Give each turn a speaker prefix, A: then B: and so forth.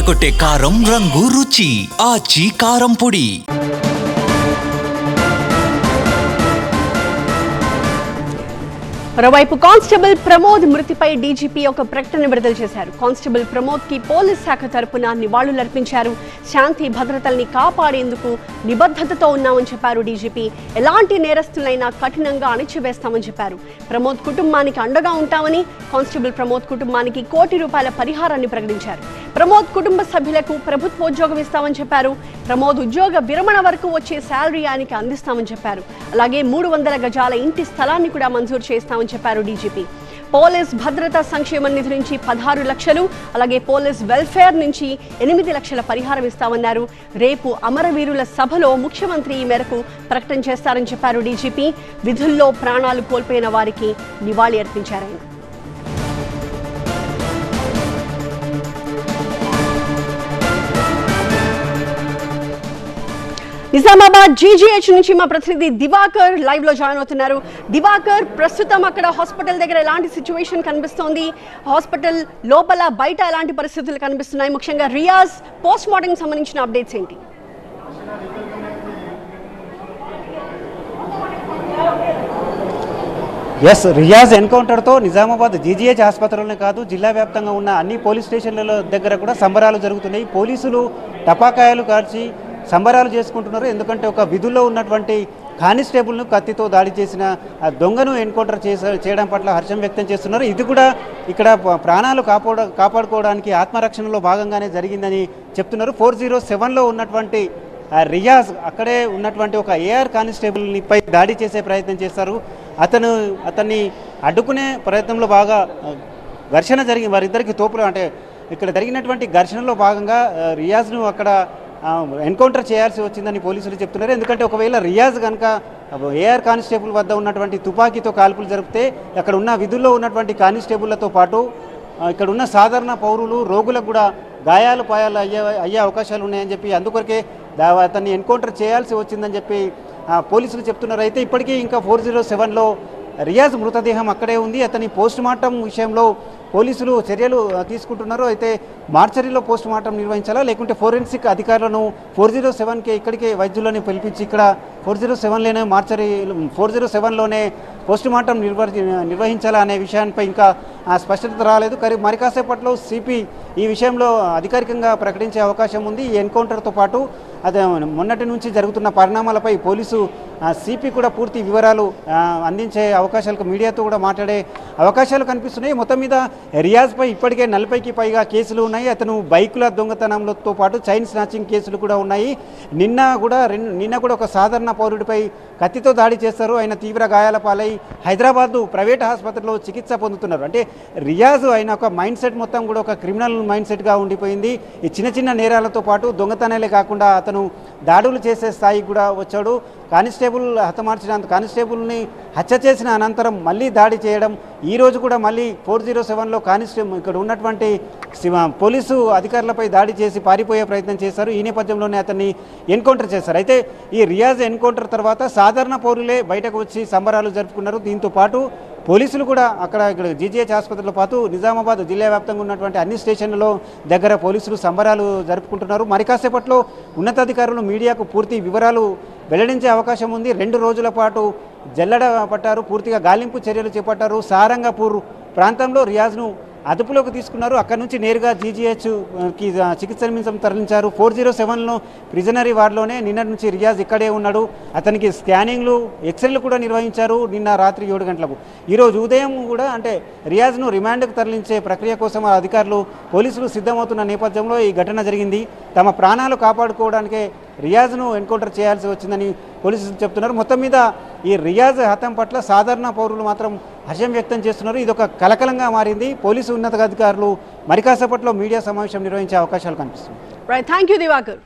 A: అదరగొట్టే కారం రంగు రుచి. ఆచి కారం పొడి.
B: మరోవైపు కానిస్టేబుల్ ప్రమోద్ మృతిపై డీజీపీ ఒక ప్రకటన విడుదల చేశారు. కానిస్టేబుల్ ప్రమోద్కి పోలీస్ శాఖ తరపున నివాళులర్పించారు. శాంతి భద్రతల్ని కాపాడేందుకు నిబద్ధతతో ఉన్నామని చెప్పారు డీజీపీ. ఎలాంటి నేరస్తులైనా కఠినంగా అణిచివేస్తామని చెప్పారు. ప్రమోద్ కుటుంబానికి అండగా ఉంటామని కానిస్టేబుల్ ప్రమోద్ కుటుంబానికి కోటి రూపాయల పరిహారాన్ని ప్రకటించారు. ప్రమోద్ కుటుంబ సభ్యులకు ప్రభుత్వోద్యోగం ఇస్తామని చెప్పారు. ప్రమోద్ ఉద్యోగ విరమణ వరకు వచ్చే శాలరీ ఆయనకి అందిస్తామని చెప్పారు. అలాగే మూడు వందల గజాల ఇంటి స్థలాన్ని కూడా మంజూరు చేస్తామని చెప్పారు డీజీపీ. పోలీస్ భద్రతా సంక్షేమ నిధి నుంచి పదహారు లక్షలు అలాగే పోలీస్ వెల్ఫేర్ నుంచి ఎనిమిది లక్షల పరిహారం ఇస్తామన్నారు. రేపు అమరవీరుల సభలో ముఖ్యమంత్రి ఈ మేరకు ప్రకటన చేస్తారని చెప్పారు డీజీపీ. విధుల్లో ప్రాణాలు కోల్పోయిన వారికి నివాళి అర్పించారు నిజామాబాద్ జీజీహెచ్ నుంచి మా ప్రతినిధి దివాకర్ లైవ్లో జాయిన్ అవుతున్నారు. దివాకర్ ప్రస్తుతం అక్కడ హాస్పిటల్ దగ్గర ఎలాంటి సిచ్యువేషన్ కనిపిస్తోంది? హాస్పిటల్ లోపల బయట ఎలాంటి పరిస్థితులు కనిపిస్తున్నాయి? ముఖ్యంగా రియాజ్ పోస్ట్ మార్టం సంబంధించిన అప్డేట్స్ ఏంటి?
C: ఎస్ రియాజ్ ఎన్కౌంటర్తో నిజామాబాద్ జీజీహెచ్ ఆసుపత్రులనే కాదు జిల్లా వ్యాప్తంగా ఉన్న అన్ని పోలీస్ స్టేషన్ల దగ్గర కూడా సంబరాలు జరుగుతున్నాయి. పోలీసులు టపాకాయలు కాల్చి సంబరాలు చేసుకుంటున్నారు. ఎందుకంటే ఒక విధుల్లో ఉన్నటువంటి కానిస్టేబుల్ను కత్తితో దాడి చేసిన దొంగను ఎన్కౌంటర్ చేసే చేయడం పట్ల హర్షం వ్యక్తం చేస్తున్నారు. ఇది కూడా ఇక్కడ ప్రాణాలు కాపాడ కాపాడుకోవడానికి ఆత్మరక్షణలో భాగంగానే జరిగిందని చెప్తున్నారు. ఫోర్ జీరో సెవెన్లో ఉన్నటువంటి రియాజ్ అక్కడే ఉన్నటువంటి ఒక ఏఆర్ కానిస్టేబుల్ని పై దాడి చేసే ప్రయత్నం చేస్తారు. అతను అతన్ని అడ్డుకునే ప్రయత్నంలో బాగా ఘర్షణ జరిగి వారిద్దరికి తోపులు అంటే ఇక్కడ జరిగినటువంటి ఘర్షణలో భాగంగా రియాజ్ను అక్కడ ఎన్కౌంటర్ చేయాల్సి వచ్చిందని పోలీసులు చెప్తున్నారు. ఎందుకంటే ఒకవేళ రియాజ్ కనుక ఏఆర్ కానిస్టేబుల్ వద్ద ఉన్నటువంటి తుపాకీతో కాల్పులు జరిపితే అక్కడ ఉన్న విధుల్లో ఉన్నటువంటి కానిస్టేబుళ్ళతో పాటు ఇక్కడ ఉన్న సాధారణ పౌరులు రోగులకు కూడా గాయాలు పాయాలు అయ్యే అయ్యే అవకాశాలు ఉన్నాయని చెప్పి అందుకొరకే అతన్ని ఎన్కౌంటర్ చేయాల్సి వచ్చిందని చెప్పి పోలీసులు చెప్తున్నారు. అయితే ఇప్పటికీ ఇంకా ఫోర్ జీరో సెవెన్లో రియాజ్ మృతదేహం అక్కడే ఉంది. అతని పోస్ట్ మార్టం విషయంలో పోలీసులు చర్యలు తీసుకుంటున్నారు. అయితే మార్చరీలో పోస్ట్ మార్టం నిర్వహించాలా? లేకుంటే ఫోరెన్సిక్ అధికారులను ఫోర్ జీరో సెవెన్కి ఇక్కడికే వైద్యులను పిలిపించి ఇక్కడ ఫోర్ జీరో సెవెన్లోనే మార్చరీ ఫోర్ జీరో సెవెన్లోనే పోస్ట్ మార్టం నిర్వహించాలా అనే విషయాన్నిపై ఇంకా స్పష్టత రాలేదు. కానీ మరి కాసేపట్లో సిపి ఈ విషయంలో అధికారికంగా ప్రకటించే అవకాశం ఉంది. ఈ ఎన్కౌంటర్తో పాటు అదే మొన్నటి నుంచి జరుగుతున్న పరిణామాలపై పోలీసు సిపి కూడా పూర్తి వివరాలు అందించే అవకాశాలకు మీడియాతో కూడా మాట్లాడే అవకాశాలు కనిపిస్తున్నాయి. మొత్తం మీద రియాజ్పై ఇప్పటికే నలభైకి పైగా కేసులు ఉన్నాయి. అతను బైకుల దొంగతనంతో పాటు చైన్ స్నాచింగ్ కేసులు కూడా ఉన్నాయి. నిన్న కూడా నిన్న కూడా ఒక సాధారణ పౌరుడిపై కత్తితో దాడి చేస్తారు. ఆయన తీవ్ర గాయాల పాలై హైదరాబాద్ ప్రైవేట్ ఆసుపత్రిలో చికిత్స పొందుతున్నారు. అంటే రియాజ్ ఆయన ఒక మైండ్ సెట్ మొత్తం కూడా ఒక క్రిమినల్ మైండ్ సెట్గా ఉండిపోయింది. ఈ చిన్న చిన్న నేరాలతో పాటు దొంగతనాలే కాకుండా అతను దాడులు చేసే స్థాయికి కూడా వచ్చాడు. కానిస్టేబుల్ హతమార్చిన కానిస్టేబుల్ని హత్య చేసిన అనంతరం మళ్ళీ దాడి చేయడం ఈ రోజు కూడా మళ్ళీ ఫోర్ జీరో సెవెన్లో కానిస్టేబుల్ ఇక్కడ ఉన్నటువంటి పోలీసు అధికారులపై దాడి చేసి పారిపోయే ప్రయత్నం చేశారు. ఈ నేపథ్యంలోనే అతన్ని ఎన్కౌంటర్ చేశారు. అయితే ఈ రియాజ్ ఎన్కౌంటర్ తర్వాత సాధారణ పౌరులే బయటకు వచ్చి సంబరాలు జరుపుకున్నారు. దీంతో పాటు పోలీసులు కూడా అక్కడ ఇక్కడ జీజీహెచ్ ఆసుపత్రిలో పాటు నిజామాబాద్ జిల్లా వ్యాప్తంగా ఉన్నటువంటి అన్ని స్టేషన్లలో దగ్గర పోలీసులు సంబరాలు జరుపుకుంటున్నారు. మరి కాసేపట్లో ఉన్నతాధికారులు మీడియాకు పూర్తి వివరాలు వెల్లడించే అవకాశం ఉంది. రెండు రోజుల పాటు జల్లడ పట్టారు పూర్తిగా గాలింపు చర్యలు చేపట్టారు. సారంగపూర్ ప్రాంతంలో రియాజ్ను అదుపులోకి తీసుకున్నారు. అక్కడి నుంచి నేరుగా జీజీహెచ్కి చికిత్స నిమిషం తరలించారు. ఫోర్ జీరో సెవెన్లో ప్రిజనరీ వార్డులోనే నిన్నటి నుంచి రియాజ్ ఇక్కడే ఉన్నాడు. అతనికి స్కానింగ్లు ఎక్స్రేలు కూడా నిర్వహించారు నిన్న రాత్రి ఏడు గంటలకు. ఈరోజు ఉదయం కూడా అంటే రియాజ్ను రిమాండ్కు తరలించే ప్రక్రియ కోసం అధికారులు పోలీసులు సిద్ధమవుతున్న నేపథ్యంలో ఈ ఘటన జరిగింది. తమ ప్రాణాలు కాపాడుకోవడానికే రియాజ్ను ఎన్కౌంటర్ చేయాల్సి వచ్చిందని పోలీసులు చెప్తున్నారు. మొత్తం మీద ఈ రియాజ్ హతం పట్ల సాధారణ పౌరులు మాత్రం హర్షం వ్యక్తం చేస్తున్నారు. ఇది ఒక కలకలంగా మారింది. పోలీసు ఉన్నతాధికారులు మరికాసేపట్లో మీడియా సమావేశం నిర్వహించే అవకాశాలు కనిపిస్తున్నాయి.
B: Thank you Diwakar